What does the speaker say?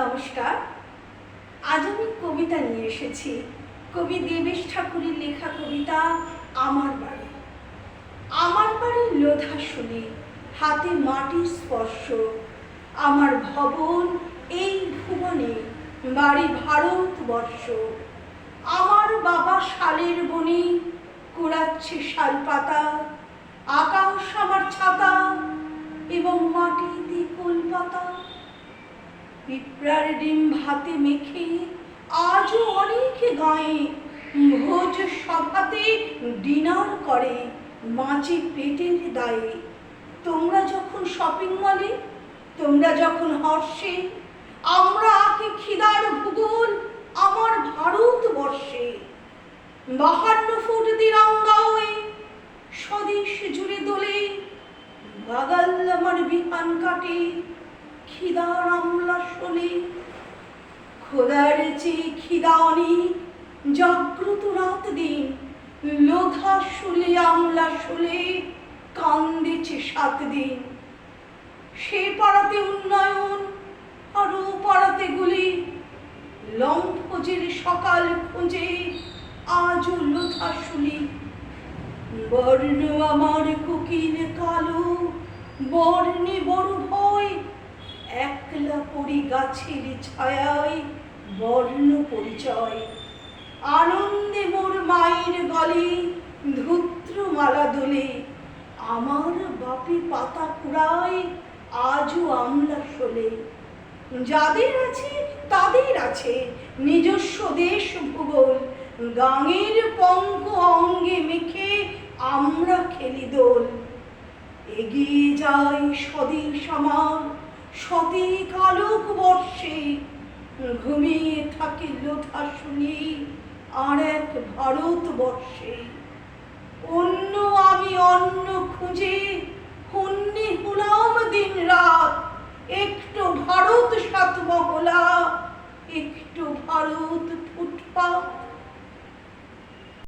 নমস্কার। আজ আমি কবিতা নিয়ে এসেছি। কবি দেবেশ ঠাকুরের লেখা কবিতা আমার বাড়ি। আমার বাড়ির লোধা শুনে হাতে মাটির স্পর্শ। আমার ভবন এই ভুবনে বাড়ি ভারতবর্ষ। আমার বাবা শালের বনে কুড়াচ্ছে শাল পাতা। আকাশ আমার ছাতা এবং মাটিতে কলপাতা পিঁপড়ার ডিম ভাতে মেখে আজও অনেক গায়ে ভোজ সভাতে ডিনার করে মাছি পেটের দায়ে। তোমরা যখন শপিং মলে, তোমরা যখন হর্ষে, আমরা আঁকি খিদার ভূগোল আমার ভারতবর্ষে। বাহান্ন ফুট দিরাঙ্গায় স্বদেশ জুড়ে দোলে, বাগাল আমার বিহান কাটে খিদার আমলা শোলে খোদার চেয়ে খিদা অনেক। জাগ্রত রাত দিন। লোধা শুলে, আমলা শুলে, কান্দেছে সাত দিন। সে পাড়াতে উন্নয়ন, আর ও পাড়াতে গুলি। লম্ফজের সকাল খুঁজে আজও লোধা শুলি। বর্ণ আমার কুকিল কালো, বর্ণে বড় ভয় গাছের ছায়ায় বর্ণ পরিচয়। আনন্দে মোর মায়ের গলে ধূত্র মালা দোলে। আমার বাপি পাতা কুড়ায়, আজও আমলা শোলে। যাদের আছে, তাদের আছে নিজস্ব দেশ ভূগোল। গাঙের পঙ্ক অঙ্গে মেখে আমরা খেলি দোল। এগিয়ে যায় স্বদেশ আমার শতিক আলোক বর্ষে ঘুমিয়ে থাকে লোথা শুনি আর এক ভারতবর্ষে। অন্য আমি অন্য খুঁজে